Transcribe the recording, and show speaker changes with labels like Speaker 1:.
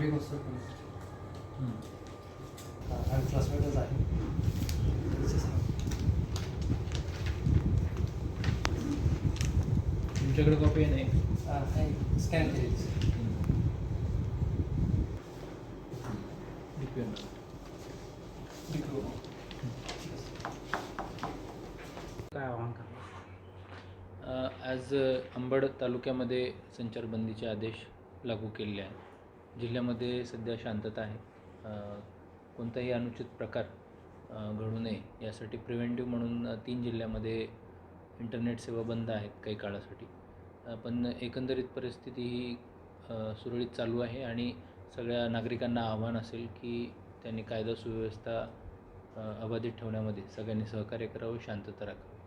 Speaker 1: Break असतो
Speaker 2: हं.
Speaker 1: क्लासमेटच आहे.
Speaker 2: तुमच्याकडे कॉपी आहे नाही
Speaker 1: स्कॅन केली
Speaker 3: काय आव्हान का
Speaker 2: अ, आज अंबड तालुक्यामध्ये संचारबंदीचे आदेश लागू केलेले आहेत. जिल्ह्यामध्ये सध्या शांतता आहे. कोणताही अनुचित प्रकार घडू नये यासाठी प्रिव्हेंटिव्ह म्हणून तीन जिल्ह्यामध्ये इंटरनेट सेवा बंद आहेत काही काळासाठी. पण एकंदरीत परिस्थिती ही सुरळीत चालू आहे आणि सगळ्या नागरिकांना आव्हान असेल की त्यांनी कायदा सुव्यवस्था अबाधित ठेवण्यामध्ये सगळ्यांनी सहकार्य करावं शांतता राखावी.